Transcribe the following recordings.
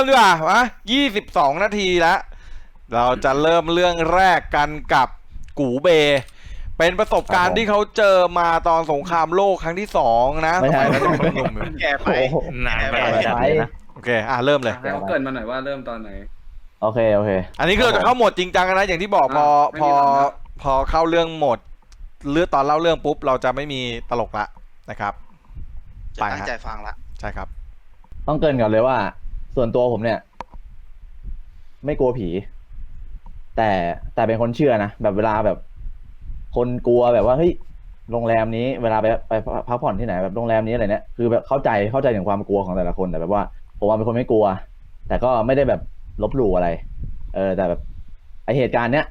โอเคเริ่มดีกว่ามา22นาทีแล้ว เราจะเริ่มเรื่องแรกกันกับกูเบ เป็นประสบการครับผมณ์ที่เขาเจอมาตอนสงครามโลกครั้งที่สองนะไม่สใช่มัยนั้นยังเป็นหนุ่มอยู่แก่ไปโอ้โหนานไปแก่จัดไปเลยนะโอเค อะเริ่มเลย ให้เขาเกรินมาหน่อยว่าเริ่มตอนไหน โอเค โอเค อันนี้คือเราจะเข้าโหมดจริงจังกันนะ อย่างที่บอกพออะไม่พอมีหลังนะพอเข้าเรื่องโหมดเลือดตอนเล่าเรื่องปุ๊บ เราจะไม่มีตลกละนะครับจะไปตั้งฮะใจฟังละ ใช่ครับ ต้องเกรินก่อนเลยว่า ส่วนตัวผมเนี่ย ไม่กลัวผี แต่แต่เป็นคนเชื่อนะแบบเวลาแบบ คนกลัวแบบว่าเฮ้ยโรงแรมนี้เวลาไปไปพักผ่อนที่ไหนแบบโรงแรมนี้อะไรเนี่ยคือแบบเข้าใจเข้าใจถึงความกลัวของแต่ละคนแต่แบบว่าผมว่าเป็นคนไม่กลัว แต่ก็ไม่ได้แบบลบหลู่อะไร เออ แต่แบบไอเหตุการณ์เนี้ย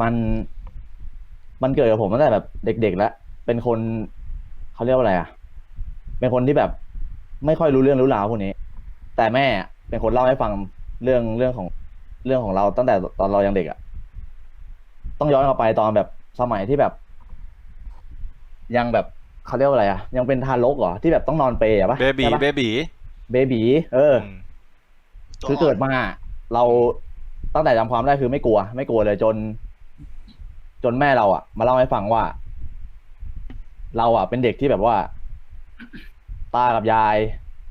มันมันเกิดกับผมตั้งแต่แบบเด็กๆแล้ว เป็นคนเขาเรียกว่าอะไรอะ เป็นคนที่แบบไม่ค่อยรู้เรื่องรู้ราวพวกนี้ แต่แม่เป็นคนเล่าให้ฟังเรื่องเรื่องของเรื่องของเราตั้งแต่ตอนเรายังเด็กอะ่ะ ต้องย้อนกลับไปตอนแบบสมัยที่แบบ ยังแบบเขาเรียกว่าอะไรอะ่ะ ยังเป็นทารกเหรอที่แบบต้องนอนเปรย์อะปะเบบีใช่ปะเบบีเบบีเออมคือเกิดมาเราตั้งแต่จำความได้คือไม่กลัว ไม่กลัวเลยจน จนแม่เราอะ มาเล่าให้ฟังว่า เราอะ เป็นเด็กที่แบบว่าตากับยาย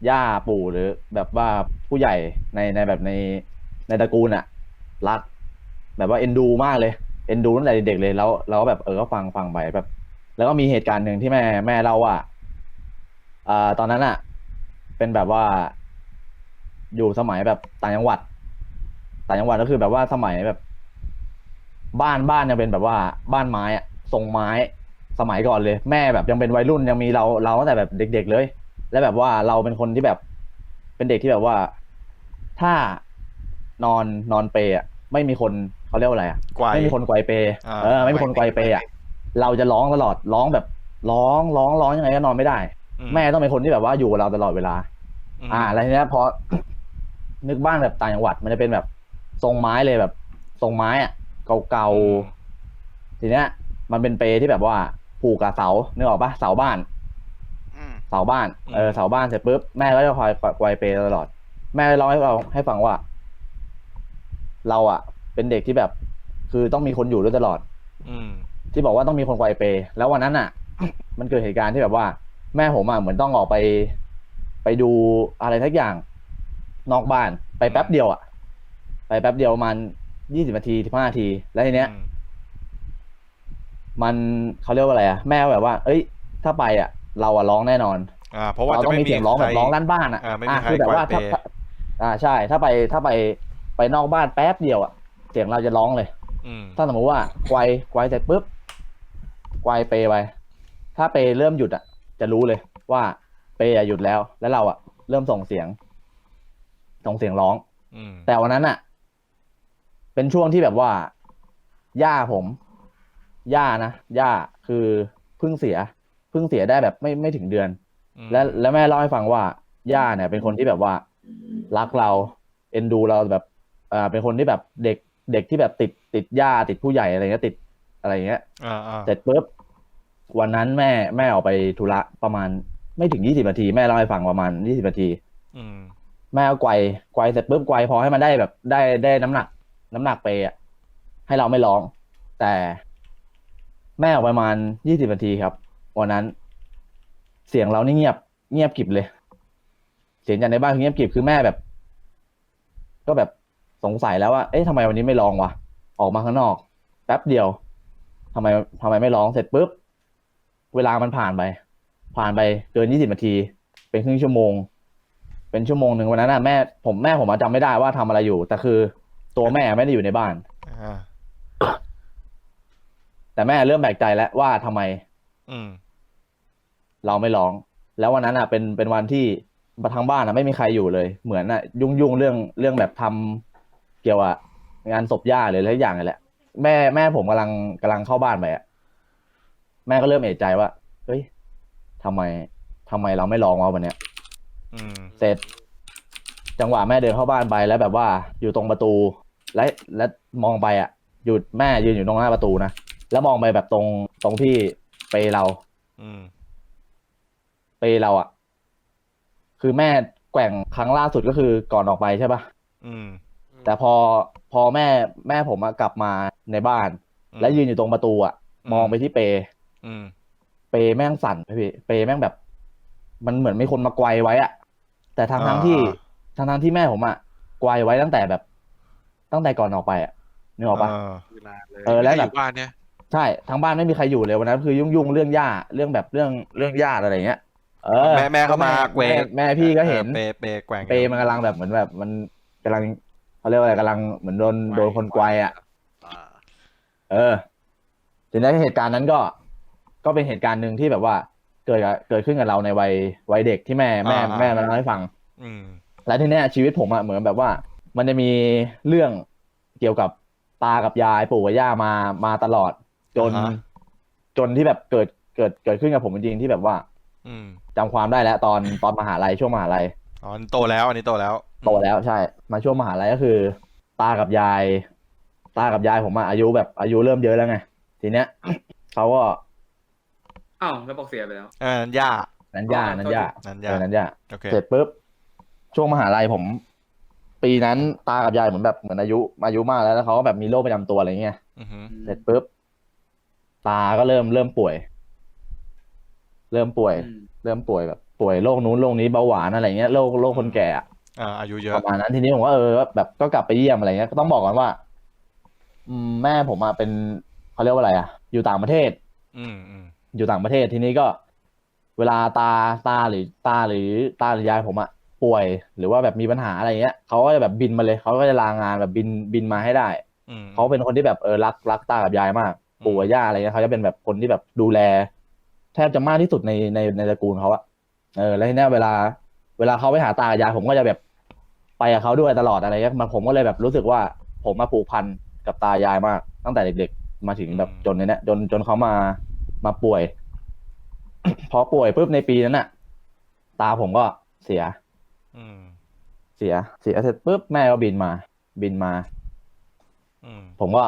ย่าปู่หรือแบบว่าผู้ใหญ่ในในแบบในในตระกูลอะรัก แบบว่าเอ็นดูมากเลยเอ็นดูตั้งแต่เด็กๆเลยแล้วเราก็แบบเออก็ฟังฟังไปแบบ แล้วก็มีเหตุการณ์หนึ่งที่แม่แม่เล่าว่าอ่าตอนนั้นอะ เป็นแบบว่า อยู่สมัยแบบต่างจังหวัดต่างจังหวัดก็คือแบบว่าสมัยแบบ บ้านบ้านยังเป็นแบบว่าบ้านไม้อะทรงไม้สมัยก่อนเลย แม่แบบยังเป็นวัยรุ่นยังมีเราเราตั้งแต่แบบเด็ก ๆ เลย และแบบว่าเราเป็นคนที่แบบ เป็นเด็กที่แบบว่า ถ้านอนนอนเปรย์อะไม่มีคนเขาเรียกว่าอะไรอะไกวไม่มีคนไกวเปรย์อ่า เออไม่มีคนไกวเปรย์อะเราจะร้องตลอดร้องแบบ ร้องร้องร้องยังไงก็นอนไม่ได้อืแม่ต้องเป็นคนที่แบบว่าอยู่กับเราตลอดเวลา มอ่าแล้วทีเนี้ยพอ นึกบ้านแบบต่างจังหวัด มันจะเป็นแบบทรงไม้เลยแบบทรงไม้อะเก่าๆ ทีเนี้ยมันเป็นเปรที่แบบว่าผูกกับเสานึกออกปะเสาบ้านอืม เสาบ้านเออเสาบ้านเสร็จปุ๊บแม่ก็จะคอยไกวเปรตลอด แม่เล่าให้เราให้ฟังว่า เราอะเป็นเด็กที่แบบ คือต้องมีคนอยู่ด้วยตลอด อืม ที่บอกว่าต้องมีคนไกวเปรแล้ววันนั้นอะ มันเกิดเหตุการณ์ที่แบบว่า แม่ผมอะเหมือนต้องออกไป ไปดูอะไรทักอย่าง นอกบ้านไปแป๊บเดียวอะ ไปแป๊บเดียวประมันยี่สิบนาทีสิบห้านาที แล้วทีเนี้ยอืมมันเขาเรียกว่าอะไรอะ แม่แบบว่า เอ้ย ถ้าไปอะ เราอะร้องแน่นอนอ่าเพราะว่าเราจะต้องไม่มีเสียงร้องแบบใคร้องลั่นบ้านอะอ่าไม่มีใครคือแบบว่าไกวถ้าเปอ่าใช่ถ้าไปถ้าไปไปนอกบ้านแป๊บเดียวอะเสียงเราจะร้องเลย อืมถ้าสมมติว่าไกวไกวเสร็จปุ๊บไกวเปไปถ้าเปเริ่มหยุดอะจะรู้เลยว่าเปอะหยุดแล้ว แล้วเราอะเริ่มส่งเสียง ส่งเสียงร้อง อืมแต่วันนั้นอะเป็นช่วงที่แบบว่า ย่าผม ย่านะ ย่าคือเพิ่งเสีย เพิ่งเสียได้แบบไม่ไม่ถึงเดือนอืมและและแม่เล่าให้ฟังว่า ย่าเนี่ย เป็นคนที่แบบว่า รักเรา เอ็นดูเราแบบอ่าเป็นคนที่แบบเด็กเด็กที่แบบติดติดย่าติดผู้ใหญ่อะไรเงี้ยติดอะไรเงี้ยอ่าอ่าเสร็จปุ๊บวันนั้นแม่แม่ออกไปธุระประมาณไม่ถึงยี่สิบนาที แม่เล่าให้ฟังประมาณยี่สิบนาทีอืมแม่เอาไกวไกวเสร็จปุ๊บไกวพอให้มันได้แบบได้ได้น้ำหนัก น้ำหนักไปอะให้เราไม่ร้อง แต่แม่ออกประมาณยี่สิบนาทีครับ วันนั้น เสียงเรานี่เงียบ เงียบกริบเลย เสียงจากในบ้านคือเงียบกริบคือแม่แบบ ก็แบบสงสัยแล้วว่า เอ๊ะทำไมวันนี้ไม่ร้องวะ ออกมาข้างนอก แป๊บเดียวทำไมทำไมไม่ร้องเสร็จปุ๊บ เวลามันผ่านไป ผ่านไปเกินยี่สิบนาที เป็นครึ่งชั่วโมง เป็นชั่วโมงหนึ่งวันนั้นน่ะแม่ผมแม่ผมอะจำไม่ได้ว่าทำอะไรอยู่ แต่คือตัวแม่ไม่ได้อยู่ในบ้านอ่าแต่แม่เริ่มแปลกใจแล้วว่าทำไม อืม เราไม่ร้อง แล้ววันนั้นอะ เป็นเป็นวันที่ทางบ้านอะไม่มีใครอยู่เลย เหมือนอะ ยุ่งยุ่งเรื่องเรื่องแบบทำเกี่ยวกับงานศพย่าหรืออะไรอย่างนี่แหละแม่แม่ผมกำลังกำลังเข้าบ้านไปอะแม่ก็เริ่มเอะใจว่าเฮ้ยทำไมทำไมเราไม่ร้องวะวันเนี้ยอืมเสร็จ จังหวะแม่เดินเข้าบ้านไปแล้วแบบว่าอยู่ตรงประตู และและมองไปอะ หยุดแม่ยืนอยู่ตรงหน้าประตูนะแล้วมองไปแบบตรงตรงที่ เปรย์เรา อืม เปรย์เราอะคือแม่แกว่งครั้งล่าสุดก็คือก่อนออกไปใช่ปะอืม แต่พอพอแม่แม่ผมอะกลับมาในบ้านและยืนอยู่ตรงประตูอะอืมมองไปที่เป อืม เปแม่งสั่นไปพี่เปแม่งแบบ มันเหมือนมีคนมาไกวไว้อะแต่ทางทางๆที่ทางทางๆที่แม่ผมอะไกวไว้ตั้งแต่แบบ ตั้งแต่ก่อนออกไปอะนึกออกปะ เออ เวลาเลยเออแล้วแบบ ไม่ได้ยู่บ้านเนี่ย ใช่ทางบ้านไม่มีใครอยู่เลยวันนั้นคือยุ่งยุ่งๆเรื่องย่าเรื่องแบบเรื่องเรื่องญาติอะไรเงี้ยเออแม่แม่เข้ามาเวแม่แม่พี่ก็เห็นเปเปแกว่งเปมันกำลังแบบเหมือนแบบมันกำลังเขาเรียกว่าอะไรกำลังเหมือนโดนโดนคนไกวอะอ่าเออทีนี้เหตุการณ์นั้นก็ ก็เป็นเหตุการณ์หนึ่งที่แบบว่า เกิดกับเกิดขึ้นกับเราในวัยวัยเด็กที่แม่แม่แม่มาเล่าให้ฟัง อืมและทีเนี้ยชีวิตผมอะเหมือนแบบว่า มันจะมีเรื่องเกี่ยวกับตากับยายปู่กับย่ามามาตลอด จน อ่าฮะ จนที่แบบเกิดเกิดเกิดขึ้นกับผมจริงๆที่แบบว่าอืมจำความได้แล้วตอนตอนมหาลัยช่วงมหาลัยอ๋ออันนี้โตแล้ว อันนี้โตแล้วโตแล้วใช่ มาช่วงมหาลัยก็คือ ตากับยาย ตากับยายผมอะอายุแบบอายุเริ่มเยอะแล้วไงทีเนี้ย เขาก็อ้าวแล้วบอกเสียไปแล้ว เออนั่นย่านั้นย่านั้นย่านั่นเอย่าอนั้นย่า โอเค เสร็จปุ๊บช่วงมหาลัยผม ปีนั้นตากับยายเหมือนแบบเหมือนอายุอายุมากแล้วแล้วเขาก็แบบมีโรคประจำตัวอะไรเงี้ยอือหือเสร็จปุ๊บ ตาก็เริ่มเริ่มป่วย เริ่มป่วย อืมเริ่มป่วยแบบป่วยโรคนู้นโรคนี้เบาหวานอะไรเงี้ยโรคโรคคนแก่อะ อ่าอายุเยปอะ ระมาณนั้นทีนี้ผมก็เออแบบก็กลับไปเยี่ยมอะไรเงี้ยก็ต้องบอกก่อนว่า อืมแม่ผมอะเป็นเขาเรียกว่าอะไรอะอยู่ต่างประเทศ อืมอืมอยู่ต่างประเทศทีนี้ก็ เวลาตาตาหรือตาหรือตาหรือยายผมอะป่วย หรือว่าแบบมีปัญหาอะไรเงี้ยเขาก็จะแบบบินมาเลยเขาก็จะลางานแบบบินบินมาให้ได้อืมเขาเป็นคนที่แบบเออรักรักตากับยายมากอืม ปู่กับย่าอะไรเงี้ยเขาจะเป็นแบบคนที่แบบดูแล แทบจะมากที่สุดในในในตระกูลเขาอะเออแล้วทีเนี้ยเวลา เวลาเขาไปหาตากับยายผมก็จะแบบไปกับเขาด้วยตลอดอะไรเงี้ยมันผมก็เลยแบบรู้สึกว่า ผมมาผูกพันกับตายายมาก ตั้งแต่เด็กๆ มาถึงแบบจนในเนี้ยจนจนเขามามาป่วย พอป่วยปุ๊บในปีนั้นน่ะตาผมก็เสีย อืม เสีย เสียเสร็จปุ๊บแม่ก็บินมา บินมา อืม ผมก็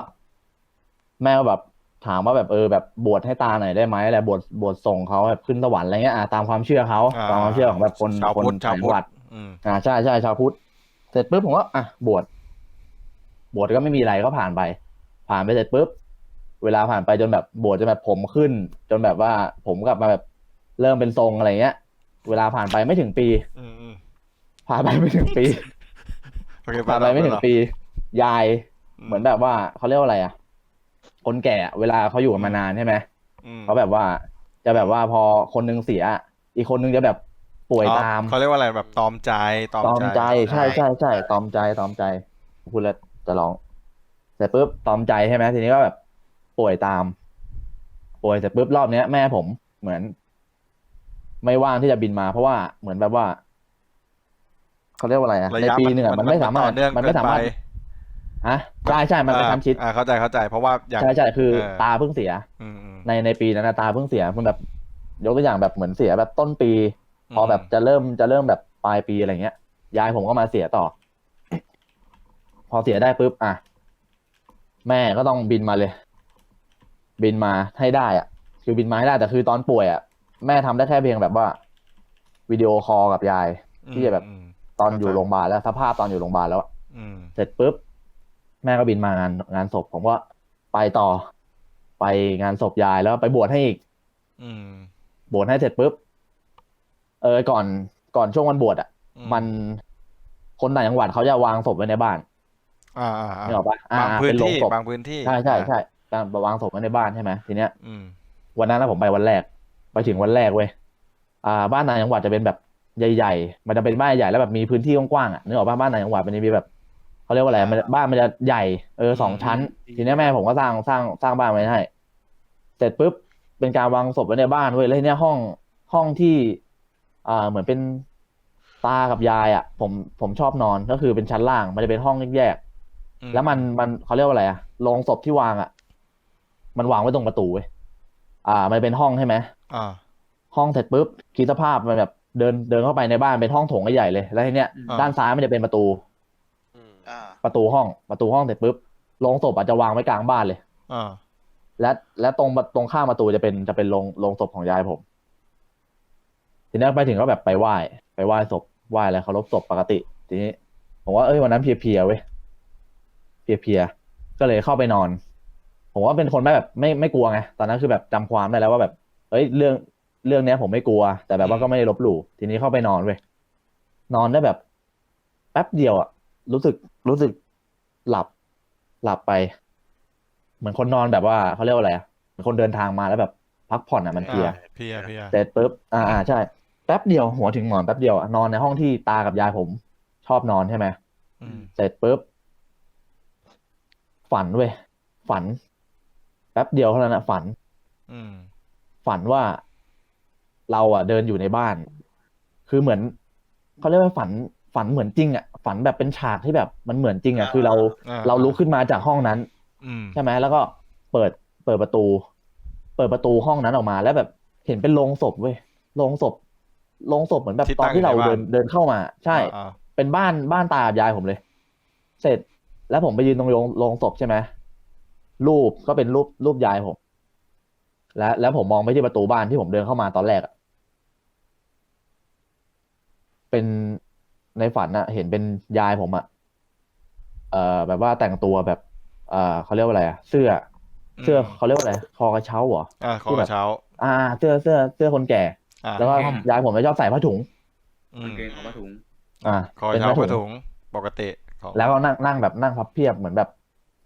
แม่ก็แบบ ถามว่าแบบเออแบบบวชให้ตาหน่อยได้ไหมอะไรบวชบวชส่งเขาแบบขึ้นสวรรค์อะไรเงี้ยอะตามความเชื่อเขาอ่าตามความเชื่อของแบบคนชาวคนพุทธชาวต่างพุจังทหวัธดอืม อ่าใช่ใช่ชาวพุทธเสร็จปุ๊บผมก็อะบวชบวชก็ไม่มีอะไรก็ผ่านไป ผ่านไปเสร็จปุ๊บเวลาผ่านไปจนแบบบวชจนแบบผมขึ้น จนแบบว่าผมกลับมาแบบเริ่มเป็นทรงอะไรเงี้ย เวลาผ่านไปไม่ถึงปี อืมอืมผ่านไปไม่ถึงปี โอเคผ่านไปไม่ถึงปี ยายเหมือนแบบว่าเขาเรียกว่าอะไรอะ คนแก่อะเวลาเขาอยู่กันมานานใช่ไหมอืมเขาแบบว่าจะแบบว่าพอคนนึงเสีย อีกคนนึงจะแบบป่วยอ๋อตามเขาเรียกว่าอะไรแบบตอมใจตอมตอมใจใจ ใช่ใช่ใช่ตอมใจตอมใจพูดแล้วจะร้องเสร็จปุ๊บตอมใจใช่ไหมทีนี้ก็แบบ ป่วยตาม ป่วยเสร็จปุ๊บรอบเนี้ยแม่ผมเหมือน ไม่ว่างที่จะบินมา เพราะว่าเหมือนแบบว่าเขาเรียกว่าอะไรอะระในยะปีหนึ่งอะมันไม่สามารต่ถอเนื่องมันไม่เกินสามารถไป ฮะใช่ใช่มันเป็นชั้นชิดอ่าเข้าใจเข้าใจ เพราะว่าอย่างใช่ใช่คือเออตาเพิ่งเสียอืมอืมในในปีนั้นนะตาเพิ่งเสียมันแบบ ยกตัวอย่างแบบเหมือนเสียแบบต้นปี พอแบบจะเริ่มจะเริ่มแบบปลายปีอะไรเงี้ยยายผมก็มาเสียต่อ พอเสียได้ปุ๊บอะแม่ก็ต้องบินมาเลย บินมาให้ได้อะ คือบินมาให้ได้แต่คือตอนป่วยอะแม่ทำได้แค่เพียงแบบว่า วิดีโอคอลกับยาย ที่จะแบบอืมตอนอยู่เข้าใจโรงพยาบาลแล้วสภาพตอนอยู่โรงพยาบาลแล้วอะอืมเสร็จปุ๊บ แม่ก็บินมางานงานศพผมก็ไปต่อ ไปงานศพยายแล้วไปบวชให้อีก อืม บวชให้เสร็จปุ๊บ เออก่อนก่อนช่วงวันบวชอะอืมันคนต่างจังหวัดเขาจะวางศพไว้ในบ้าน อ่าอ่าอ่านี่ออกปะอ่าบางพื้นเป็นโรงที่ศพบางพื้นที่ใช่ใช่ใช่การวางศพไว้ในบ้านใช่ไหมทีเนี้ยอืมวันนั้นนะผมไปวันแรก ไปถึงวันแรกเว้ยอ่า บ้านต่างจังหวัดจะเป็นแบบใหญ่ ๆ มันจะเป็นบ้านใหญ่แล้วแบบมีพื้นที่กว้างๆอะนึกออกปะบ้านต่างจังหวัดมันจะมีแบบ เขาเรียกว่าอะไรมันบ้านมันจะใหญ่เออสองชั้น ทีเนี้ยแม่ผมก็สร้างสร้างสร้างบ้านไว้ให้ เสร็จปุ๊บเป็นการวางศพไว้ในบ้านเว้ยแล้วทีเนี้ยห้องห้องที่ อ่าเหมือนเป็นตากับยายอะ ผมผมชอบนอนก็คือเป็นชั้นล่างมันจะเป็นห้องแยกอืๆแล้วมันมันเขาเรียกว่าอะไรอะโรงศพที่วางอะ มันวางไว้ตรงประตูเว้ยอ่า มันเป็นห้องใช่ไหมอ่า ห้องเสร็จปุ๊บคิดสภาพมันแบบเดินเดินเข้าไปในบ้านเป็นห้องโถงใหญ่ๆเลย แล้วทีเนี้ยอ่าด้านซ้ายมันจะเป็นประตูอืมอ่า ประตูห้องประตูห้องเสร็จปุ๊บโรงศพอาจจะวางไว้กลางบ้านเลย อ่า และและตรงตรงข้ามประตูจะเป็นจะเป็นโรงโรงศพของยายผม ทีนี้ไปถึงก็แบบไปไหว้ไปไหว้ศพไหว้อะไรเคารพศพปกติ ทีนี้ผมว่าเอ้ยวันนั้นเพลียๆเว้ยเพลียๆก็เลยเข้าไปนอน ผมว่าเป็นคนไม่แบบไม่ไม่กลัวไงตอนนั้นคือแบบจำความได้แล้วว่าแบบ เอ้ยเรื่องเรื่องเนี้ยผมไม่กลัว แต่แบบว่าก็ไม่ได้ลบหลู่ทีนี้เข้าไปนอนเว้ยนอนได้แบบ แป๊บเดียวอะ รู้สึกรู้สึกหลับ หลับไป เหมือนคนนอนแบบว่าเขาเรียกว่าอะไรอะเหมือนคนเดินทางมาแล้วแบบ พักผ่อนอะมันเพลียอ่าเพลียเพลียเสร็จปุ๊บอ่าอ่าใช่ แป๊บเดียวหัวถึงหมอนแป๊บเดียวอะนอนในห้องที่ตากับยายผม ชอบนอนใช่ไหมอืมเสร็จปุ๊บ ฝันเว้ยฝัน แป๊บเดียวเท่านั้นอะฝัน อืมฝันว่าเราอะเดินอยู่ในบ้าน คือเหมือนเขาเรียกว่าฝันฝันเหมือนจริงอะ ฝันแบบเป็นฉากที่แบบมันเหมือนจริงอะคือเราอ่าเราลุกขึ้นมาจากห้องนั้นอืมใช่ไหมแล้วก็เปิดเปิดประตู เปิดประตูห้องนั้นออกมา แล้วแบบเห็นเป็นโลงศพเว้ยโลงศพโลงศพเหมือนแบบที่ตอนที่เราตั้งอยู่ในบ้านเดินเดินเข้ามา ใช่อ่าเป็นบ้านบ้านตากับยายผมเลย เสร็จแล้วผมไปยืนตรงโรงโรงศพใช่ไหมรูปก็เป็นรูปรูปยายผม และแล้วผมมองไปที่ประตูบ้านที่ผมเดินเข้ามาตอนแรกอะเป็น ในฝันอะเห็นเป็นยายผมอะเอ่อแบบว่าแต่งตัวแบบ เอ่อเขาเรียกว่าอะไรอะเสื้อ เสื้อเขาเรียกว่าอะไรคอกระเช้าเหรออ่าขอกระเช้า อ่า เสื้อเสื้อเสื้อคนแก่ อ่าแล้วก็ยายผมจะชอบใส่ผ้าถุงอืกามงเกงของผ้าถุง อ่าขอกเป็ระนเช้าผ้าผ้าถุถุงงปกติของแล้วก็นั่งนั่งแบบนั่งพับเพียบเหมือนแบบ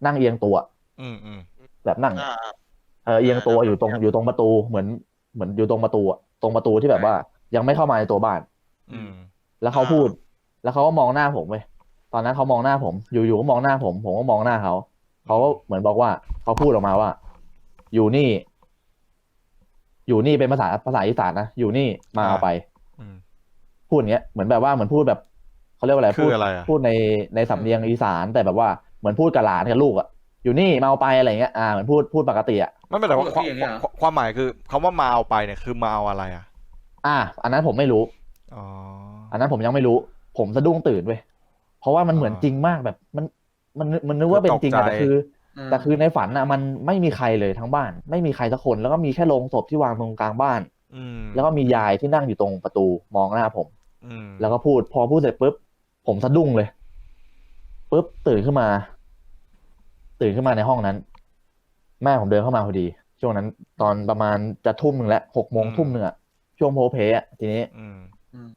นั่งเอียงตัว อืมอืมแบบนั่งอ่าเออเอียงตัวอยู่ตรงอยู่ตรงประตูเหมือนเหมือนอยู่ตรงประตูอะตรงประตูที่แบบว่า ยังไม่เข้ามาในตัวบ้าน อืม แล้วเขาพูด แล้วเขาก็มองหน้าผมเว้ยตอนนั้นเขามองหน้าผม อยู่ๆก็มองหน้าผม ผมก็มองหน้าเขาเขาก็เหมือนบอกว่าเขาพูดออกมาว่า อยู่นี่ อยู่นี่เป็นภาษาภาษาอีสานนะอยู่นี่มาเอาไปอืม พูดอย่างเงี้ยเหมือนแบบว่าเหมือนพูดแบบเขาเรียกว่าอะไรคืพูอดอะไรอะพูดในในสำเนียงอีสานแต่แบบว่าเหมือนพูดกับหลานกับลูกอะอยู่นี่มาเอาไปอะไรเงี้ยอ่าเหมือนพูดพูดปกติอะ ไม่เป็นไรว่าพูดความอย่างเงี้ยเหรอ ความความหมายคือคำว่ามาเอาไปเนี่ยคือมาเอาอะไรอะ อ่า อันนั้นผมไม่รู้ อ๋ออันนั้นผมยังไม่รู้ ผมสะดุ้งตื่นเว้ยเพราะว่ามันเหมือนอ่าจริงมากแบบ มันมันมันนึกว่าเป็นจริงอะตกใจแต่คือ แต่คือในฝันอะมันไม่มีใครเลยทั้งบ้าน ไม่มีใครสักคน แล้วก็มีแค่โลงศพที่วางตรงกลางบ้านอืมแล้วก็มียายที่นั่งอยู่ตรงประตูมองหน้าผมอืมแล้วก็พูดพอพูดเสร็จปุ๊บผมสะดุ้งเลยปุ๊บตื่นขึ้นมา ตื่นขึ้นมาในห้องนั้น แม่ผมเดินเข้ามาพอดี ช่วงนั้น ตอนประมาณจะทุ่มหนึ่งแล้วหกโมงทุ่มหนึ่งอะช่วงโพลเพอะทีนี้อืม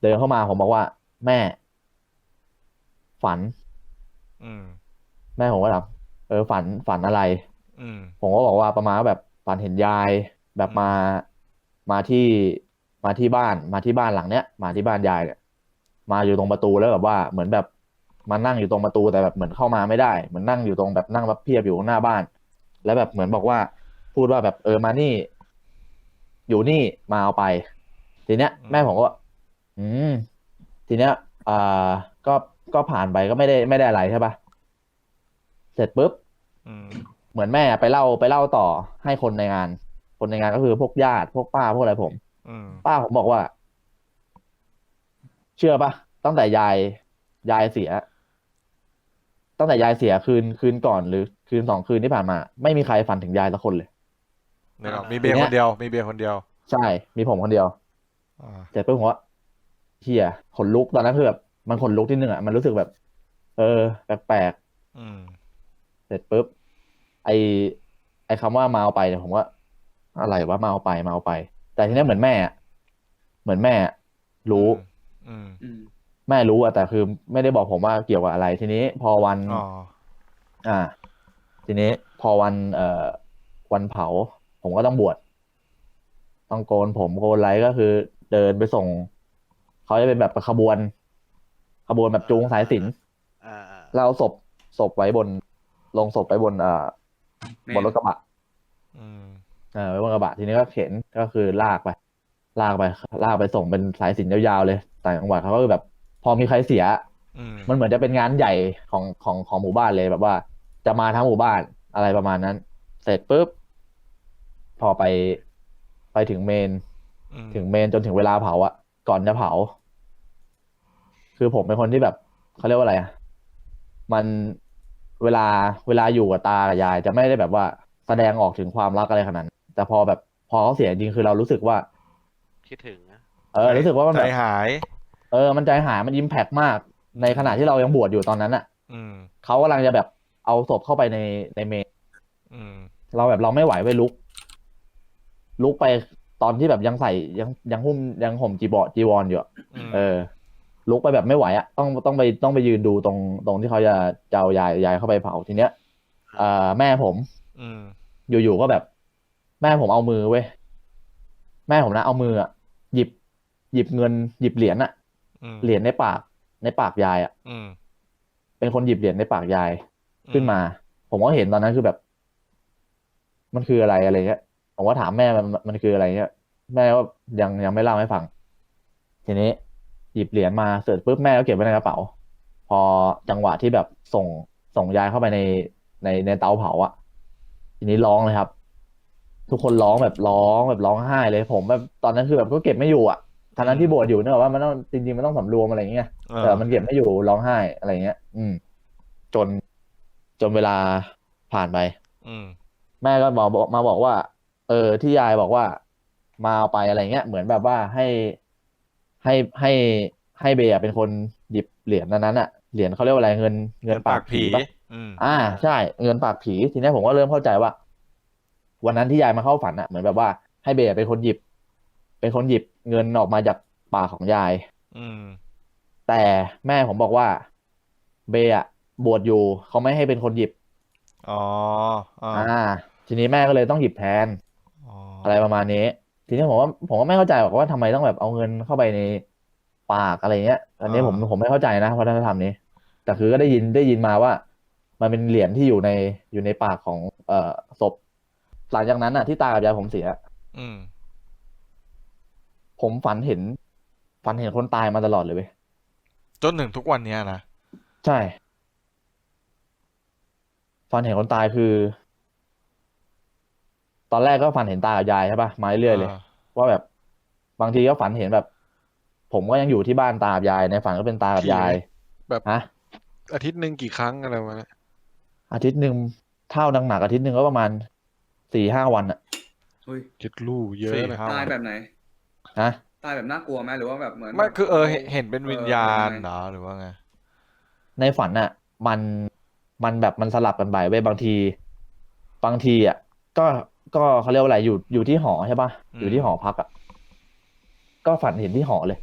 เดินเข้ามาผมบอกว่า แม่ ฝัน อืม แม่ผมก็ถามเออฝันฝันอะไร อืม ผมก็บอกว่าประมาณว่าแบบฝันเห็นยาย แบบมามาที่มาที่บ้านมาที่บ้านหลังเนี้ยมาที่บ้านยายเนี่ยมาอยู่ตรงประตูแล้วแบบว่าเหมือนแบบมานั่งอยู่ตรงประตูแต่แบบเหมือนเข้ามาไม่ได้เหมือนนั่งอยู่ตรงแบบนั่งรับเพียบอยู่ข้างหน้าบ้าน แล้วแบบเหมือนบอกว่า พูดว่าแบบเออมานี่ อยู่นี่มาเอาไป ทีเนี้ย แม่ผมก็ อืม ทีเนี้ยอ่าก็ ก็ผ่านไปก็ไม่ได้ไม่ได้อะไรใช่ปะเสร็จปุ๊บอืมเหมือนแม่ไปเล่าไปเล่าต่อให้คนในงาน คนในงานก็คือพวกญาติพวกป้าพวกอะไรผม อืมป้าผมบอกว่า เชื่อปะตั้งแต่ยายยายเสีย ตั้งแต่ยายเสียคืนคืนก่อนหรือ คืนสองคืนที่ผ่านมา ไม่มีใครฝันถึงยายสักคนเลย เนี่ยมีเบียร์ทีเนี้คยนเดียว มีเบียร์คนเดียวใช่ มีผมคนเดียว อ่าเสร็จปุ๊บผมว่าเฮียขนลุกตอนนั้นคือแบบ มันขนลุกที่หนึ่งอะมันรู้สึกแบบ เออ แปลกอืมๆเสร็จปุ๊บไอไอคำว่ามาเอาไปเนี่ยผมว่า อะไรวะมาเอาไปมาเอาไป แต่ทีเนี้ยเหมือนแม่อะเหมือนแม่อะรู้อืมอืมแม่รู้อะแต่คือไม่ได้บอกผมว่าเกี่ยวกับอะไร ทีนี้พอวันอ๋ออ่า ทีนี้พอวัน เอ่อวันเผา ผมก็ต้องบวชต้องโกนผมโกนไรก็คือ เดินไปส่ง เขาจะเป็นแบบขบวน ขบวนแบบจูงสายสิญจนอ่าอ่าแล้วเอาศพศพไว้บนลงศพไว้บนเอ่อแม่บนรถกระบะอืมเออไว้บนกระบะทีนี้ก็เข็นก็คือลากไป ลากไปลากไปส่งเป็นสายสิญจนยาวๆเลยต่างจังหวัดเขาก็คือแบบพอมีใครเสีย อืมมันเหมือนจะเป็นงานใหญ่ของของของหมู่บ้านเลยแบบว่า จะมาทั้งหมู่บ้านอะไรประมาณนั้น เสร็จปุ๊บ พอไปไปถึงเมน อืมถึงเมนจนถึงเวลาเผาอะก่อนจะเผา คือผมเป็นคนที่แบบเขาเรียกว่าอะไรอะมันเวลาเวลาอยู่กับตากับยายจะไม่ได้แบบว่าแสดงออกถึงความรักอะไรขนาดนั้นแต่พอแบบพอเขาเสียจริงคือเรารู้สึกว่า คิดถึงนะเออ รู้สึกว่ามันใจแบบหาย เออมันใจหายมันอิมแพกมาก ในขณะที่เรายังบวชอยู่ตอนนั้นอะอืม เขากำลังจะแบบเอาศพเข้าไปในในเมน อืม เราแบบเราไม่ไหวไปลุก ลุกไปตอนที่แบบยังใส่ยังยังหุ้มยังห่มจีบอจีวรอยู่อะอืมเออ ลุกไปแบบไม่ไหวอะต้องต้องไปต้องไปยืนดูตรงตรงที่เขาจะจะเอายายยายเข้าไปเผาทีเนี้ยเอ่อแม่ผม อืม อยู่ๆก็แบบ แม่ผมเอามือเว้ยแม่ผมนะเอามืออะหยิบ หยิบเงิน หยิบเหรียญอะอืมเหรียญในปาก ในปากยายอะอืมเป็นคนหยิบเหรียญในปากยายขึ้นมา ผมก็เห็นตอนนั้นคือแบบ มันคืออะไรอะไรเงี้ยผมก็ถามแม่มันมันคืออะไรเงี้ยแม่ก็ยังยังไม่เล่าให้ฟัง ทีนี้ห ยิบเหรียญมาเสร็จปุ๊บแม่ก็เก็บไว้ในกระเป๋า พอจังหวะที่แบบส่งส่งยายเข้าไปในในในเตาเผาอะทีนี้ร้องเลยครับ ทุกคนร้องแบบร้องแบบร้องไห้เลย ผมแบบตอนนั้นคือแบบก็เก็บไม่อยู่อะทั้งนั้นที่บวชอยู่เนกอะว่ามันต้องจริงๆมันต้องสำรวมอะไรอย่างเงี้ยเออแต่มันเก็บไม่อยู่ร้องไห้อะไรเงี้ย อืม จนจนเวลาผ่านไป อืม แม่ก็บอกบอกมาบอกว่า เออที่ยายบอกว่ามาเอาไปอะไรเงี้ย เหมือนแบบว่าให้ ให้ให้ให้เบย์อะเป็นคนหยิบเหรียญนั้นๆอะเหรียญเขาเรียกว่าอะไรเงินเงินปากผีปะอืมอ่าใช่ เงินปากผีทีนี้ผมก็เริ่มเข้าใจว่า วันนั้นที่ยายมาเข้าฝันอะเหมือนแบบว่าให้เบย์เป็นคนหยิบ เป็นคนหยิบเงินออกมาจากปากของยาย อืม แต่แม่ผมบอกว่า เบย์อะบวชอยู่เขาไม่ให้เป็นคนหยิบ อ๋ออ่าอ่าทีนี้แม่ก็เลยต้องหยิบแทนอ๋ออะไรประมาณนี้ ทีนี้ผมว่าผมก็ไม่เข้าใจหรอกว่าทำไมต้องแบบเอาเงินเข้าไปในปากอะไรเงี้ย อันนี้ผมผมไม่เข้าใจนะวัฒนธรรมนี้ แต่คือก็ได้ยินได้ยินมาว่า มันเป็นเหรียญที่อยู่ในอยู่ในปากของเอ่อศพหลังจากนั้นอะที่ตากับยายผมเสีย อืม ผมฝันเห็น ฝันเห็นคนตายมาตลอดเลยเว้ยจนถึงทุกวันเนี้ยนะ ใช่ ฝันเห็นคนตายคือ ตอนแรกก็ฝันเห็นตากับยายใช่ปะมาเรื่อยๆเลย ว่าแบบบางทีก็ฝันเห็นแบบ ผมก็ยังอยู่ที่บ้านตากับยาย ในฝันก็เป็นตากับยายแบบฮะอาทิตย์หนึ่งกี่ครั้งอะไรมาเนี่ยอาทิตย์หนึ่งเท่าดังหนักอาทิตย์หนึ่งก็ประมาณสี่ห้าวันอะอุ้ยคิดลู่เยอะสี่นะห้าตายแบบไหนฮะตายแบบน่ากลัวไหมหรือว่าแบบเหมือนไม่แบบคือเออเห็นเห็นเป็นวิญญาณเออเหรอหรือว่าไงในฝันอะมันมันแบบมันสลับกันไปเว้ยบางที บางทีอะก็ ก็เขาเรียกว่าอะไรอยู่อยู่ที่หอใช่ปะอืม อยู่ที่หอพักอะก็ฝันเห็นที่หอเลย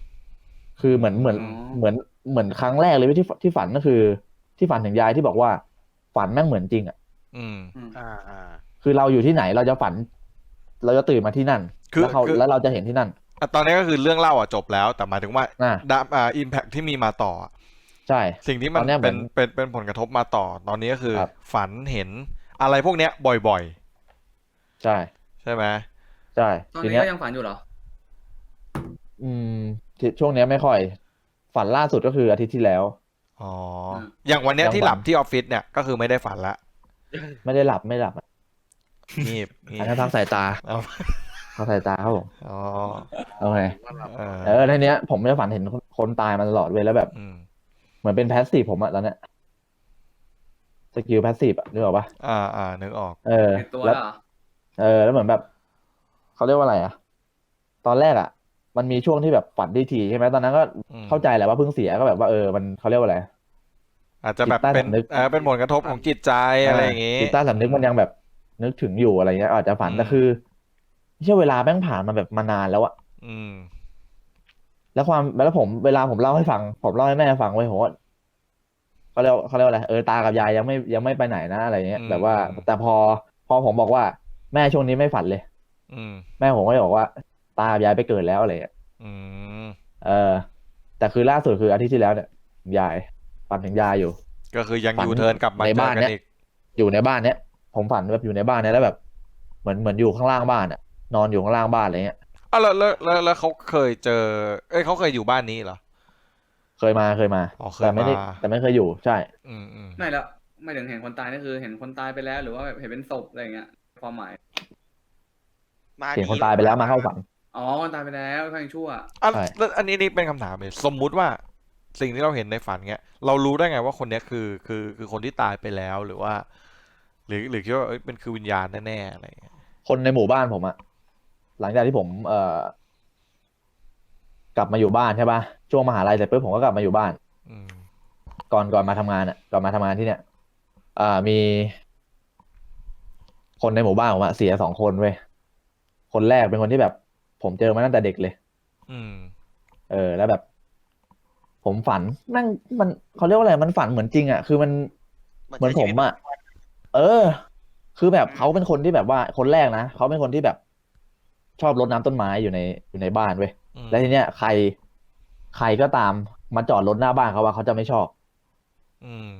คือเหมือนเหมือนอ๋อ เหมือนเหมือนครั้งแรกเลยเว้ยที่ที่ฝันก็คือ ที่ฝันถึงยายที่บอกว่า ฝันแม่งเหมือนจริงอะอืมอืม อ่าอ่า คือเราอยู่ที่ไหนเราจะฝัน เราจะตื่นมาที่นั่นคือแล้วเขาคือ แล้วเราจะเห็นที่นั่นอะตอนนี้ก็คือเรื่องเล่าอะจบแล้วแต่หมายถึงว่าอ่าดาอ่าอิมแพคที่มีมาต่ออะใช่ สิ่งที่มันตอนเนี้ยเป็นเหมือนเป็นเป็นผลกระทบมาต่อ ตอนนี้ก็คือ ครับ ฝันเห็นอะไรพวกเนี้ยบ่อย ใช่ๆใช่ไหมใช่ตอนทีนี้เนี้ยก็ยังฝันอยู่เหรอ อืมที่ช่วงเนี้ยไม่ค่อย ฝันล่าสุดก็คืออาทิตย์ที่แล้ว อ๋ออืมอย่างวันเนี้ยยังที่ฝันหลับที่ออฟฟิศเนี่ยก็คือไม่ได้ฝันละไม่ได้หลับไม่หลับอะงีบงีอันบนั้นพักสายตาเอาพักสายตาครับผมอ๋อโอเคเออเออในเนี้ยผมไม่ได้ฝันเห็นคนคนตายมาตลอดเว้ยแล้วแบบ อืมเหมือนเป็นแพสซีฟผมอะตอนเนี้ยสกิลแพสซีฟอะนึกออกปะอ่าอ่านึกออก เออ เห็นตัวแล้วแล้วเหรอ เออ แล้วเหมือนแบบเขาเรียกว่าอะไรอะตอนแรกอะมันมีช่วงที่แบบฝันที่ทีใช่ไหมตอนนั้นก็อืมเข้าใจแหละว่าเพิ่งเสียก็แบบว่าเออมันเขาเรียกว่าอะไร อาจจะแบบจิตใต้เป็นสำนึก เออเป็นผลกระทบของจิตใจอะไรอย่างงี้ จิตใต้สำนึกมันยังแบบนึกถึงอยู่อะไรเงี้ยอาจจะฝันอืม แต่คือไม่ใช่เวลาแม่งผ่านมาแบบมานานแล้วอะอืม แล้วความแล้วผมเวลาผมเล่าให้ฟัง ผมเล่าให้แม่ฟังไว้ยผมว่าเขาเรียกเขาเรียกว่าอะไรเออตากับยายยังไม่ยังไม่ไปไหนนะอะไรเงี้ยอืม แบบว่า แต่พอพอผมบอกว่า แม่ช่วงนี้ไม่ฝันเลย อืม แม่ผมก็จะบอกว่า ตากับยายไปเกิดแล้วอะไรเงี้ยอืม เออ แต่คือล่าสุดคืออาทิตย์ที่แล้วเนี่ยยายฝันถึงยายอยู่ ก็คือยังฝันยูเทิร์นกลับมาในเจอบ้านกันเนี่ย อีก อยู่ในบ้านเนี้ยผมฝันแบบอยู่ในบ้านเนี้ยแล้วแบบ เหมือนเหมือนอยู่ข้างล่างบ้านอะนอนอยู่ข้างล่างบ้านอะไรเงี้ยอะแล้วแล้วแล้วแล้วเขาเคยเจอ เอ้ยเขาเคยอยู่บ้านนี้เหรอ เคยมาเคยมาอ๋อเคยแต่ไม่ได้มา แต่ไม่เคยอยู่ใช่ อืมอืมไม่แล้วไม่ถึงเห็นคนตายนี่คือ เห็นคนตายไปแล้วหรือว่าแบบเห็นเป็นศพอะไรอย่างเงี้ย ความหมาย มาเห็นคนตายไปแล้วมาเข้าฝัน อ๋อคนตายไปแล้วก็ยังชั่ว อะใช่ แล้วอันนี้นี่เป็นคำถามเลยสมมุติว่าสิ่งที่เราเห็นในฝันเนี้ย เรารู้ได้ไงว่าคนเนี้ยคือคือคือคนที่ตายไปแล้วหรือว่า หรือหรือคิดว่าเอ้ยเป็นคือวิญญาณแน่ๆอะไรอย่างเงี้ยคนในหมู่บ้านผมอะหลังจากที่ผมเอ่อกลับมาอยู่บ้านใช่ปะช่วงมหาลัยเสร็จปุ๊บผมก็กลับมาอยู่บ้าน อืมก่อนก่อนมาทำงานอะก่อนมาทำงานที่เนี่ยอ่ามี คนในหมู่บ้านผมอะเสียสองคนเว้ยคนแรกเป็นคนที่แบบ ผมเจอมาตั้งแต่เด็กเลย อืม เออ แล้วแบบ ผมฝันนั่งมันเขาเรียกว่าอะไรมันฝันเหมือนจริงอะคือมันเหมือนผมอะเออ คือแบบเขาเป็นคนที่แบบว่าคนแรกนะเขาเป็นคนที่แบบ ชอบรดน้ำต้นไม้อยู่ในอยู่ในบ้านเว้ยอืม แล้วทีเนี้ยใคร ใครก็ตามมาจอดรถหน้าบ้านเขาว่าเขาจะไม่ชอบ อืม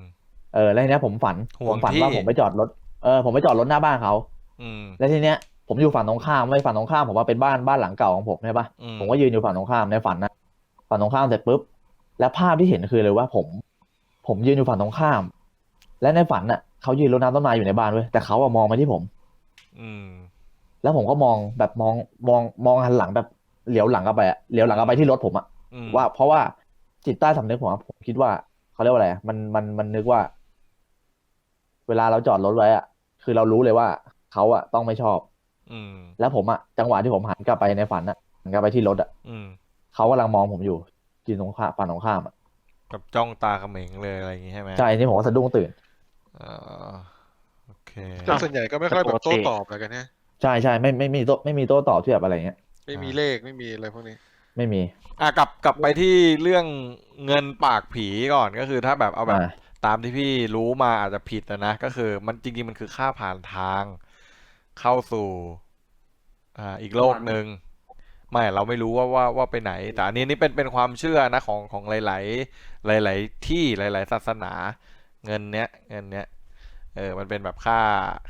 เออแล้วทีเนี้ยผมฝันห่วผงมฝันที่ ว่าผมไปจอดรถ เออผมไปจอดรถหน้าบ้านเขาอืม แล้วทีเนี้ยผมอยู่ฝั่งตรงข้ามไม่ฝั่งตรงข้ามผมว่าเป็นบ้านบ้านหลังเก่าของผมใช่ปะอืม ผมก็ยืนอยู่ฝั่งตรงข้ามในฝันนะฝั่งตรงข้ามเสร็จปุ๊บ แล้วภาพที่เห็นคือเลยว่าผม ผมยืนอยู่ฝั่งตรงข้าม และในฝันน่ะเขายืนรดน้ำต้นไม้อยู่ในบ้านเว้ยแต่เขาอะมองมาที่ผม อืม แล้วผมก็มองแบบมองมองมองหันหลังแบบเหลียวหลังกลับไปอะเหลียวหลังกลับไปที่รถผมอะอืมว่าเพราะว่าจิตใต้สำนึกผมอะผมคิดว่าเขาเรียกว่าอะไรอะมันมันมันนึกว่า เวลาเราจอดรถไว้อะ คือเรารู้เลยว่าเขาอะต้องไม่ชอบ อืม แล้วผมอะจังหวะที่ผมหันกลับไปในฝันอะหันกลับไปที่รถอะอืมเขากำลังมองผมอยู่ยืนตรงข้ามฝั่งตรงข้ามอะกับจ้องตาเขม็งเลยอะไรอย่างงี้ใช่ไหมใช่นี่ผมก็สะดุ้งตื่น อ่าโอเค แต่ส่วนใหญ่ก็ไม่ค่อยแบบโต้ตอบอะไรกันเนี่ยใช่ใช่ไม่ไม่มีโต้ไม่มีโต้ตอบที่แบบอะไรเงี้ยไม่มีเลขไม่มีอะไรพวกนี้ ไม่มี อะกลับกลับไปที่เรื่องเงินปากผีก่อนก็คือถ้าแบบเอาแบบ อ่า ตามที่พี่รู้มาอาจจะผิดนะนะ ก็คือมันจริงๆมันคือค่าผ่านทางเข้าสู่อ่าอีกโลกหนึ่งไม่เราไม่รู้ว่าว่าว่าไปไหน แต่อันนี้นี่เป็นเป็นความเชื่อนะของของหลาย ๆ หลาย ๆ ที่หลาย ๆ ศาสนา เงินเนี้ยเงินเนี้ยเออมันเป็นแบบค่า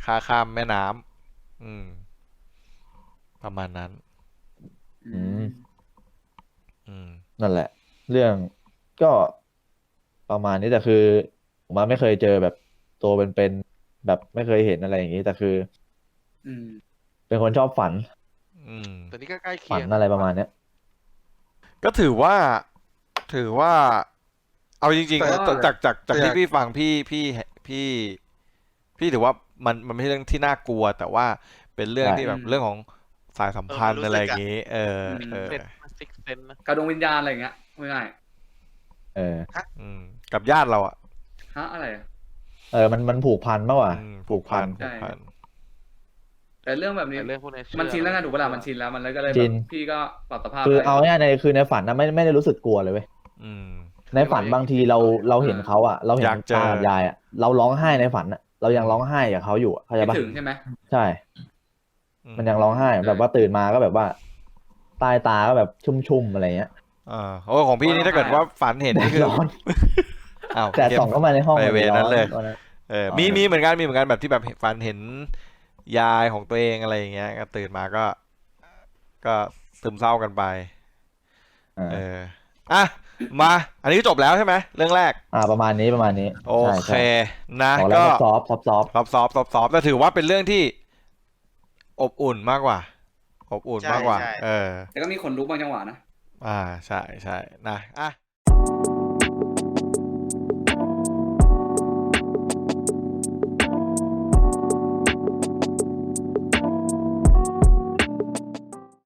ค่าข้ามแม่น้ำอืม ประมาณนั้น อืม อืม นั่นแหละ เรื่องก็ประมาณนี้แต่คือ ผมว่าไม่เคยเจอแบบตัวเป็นๆแบบไม่เคยเห็นอะไรอย่างนี้แต่คือ อืมเป็นคนชอบฝันอืมแต่นี่ก็ใกล้เคีฝัยนงอะไรประมาณเนี้ย ก็ถือว่าถือว่า เอาจริงแต่ๆว่าจากจากจากแต่ ที่อยากพี่ฟังพี่พี่พี่ พี่ถือว่ามันมันไม่ใช่เรื่องที่น่ากลัว แต่ว่าเป็นเรื่องใช่ ที่แบบอืมเรื่องของสายสัมพันธ์เออมันรู้อะไรสึกอย่างงี้ เอออืมเออเซนซิกเซนนะกระดวงวิญญาณอะไรอย่างเงี้ยง่ายเออ อืมกับญาติเราอะๆ ฮะอะไรอะเออมันมันผูกพันมากกว่าอืมผูกพันผูกพันแต่เรื่องแบบนี้ แต่เรื่องพวกนี้เชื่อมันชินแล้วไงถูกปะล่ะมันชินแล้วมันเลยก็เลยชิแบบนพี่ก็ปรับสภาพคือได้เอาง่ายๆในคือในฝันนะไม่ไม่ได้รู้สึกกลัวเลยเว้ยอืม ในฝันบางทีเราเราเห็นเขาอะเราเห็นอยากเจอ ตากับยายอะเราร้องไห้ในฝันอะเรายังร้องไห้กับเขาอยู่อะเข้าใจคิดปะถึงใช่ไหม ใช่ อืมันยังร้องไห้แบบว่าตื่นมาก็แบบว่าใต้ตาก็แบบชุ่มๆอะไรเงี้ยอ่าโอ้ของพี่นี่ถ้าเกิดว่าฝันเห็นแดนี่ดคือ ร้อน อ้าวแต่เข้มส่องเข้ามาในห้องไปเวรนั้นเลยร้อตอเอออ๋อมีมีเหมือนกันมีเหมือนกันแบบที่แบบฝันเห็นยายของตัวเองอะไรอย่างเงี้ย ก็ตื่นมาก็ ก็ซึมเศร้ากันไปอ่าเออ อะ มา อันนี้ก็จบแล้วใช่ไหมเรื่องแรก อ่า ประมาณนี้ประมาณนี้ โอใช่เคใช่นะบอกแล้ก็วซอฟซอฟซอฟซอฟซอฟซอฟซอฟแต่ถือว่าเป็นเรื่องที่ อบอุ่นมากกว่า อบอุ่นใช่มากกว่าใช่เออ แต่ก็มีขนลุกบางจังหวะนะ อ่า ใช่ใช่นะ อะ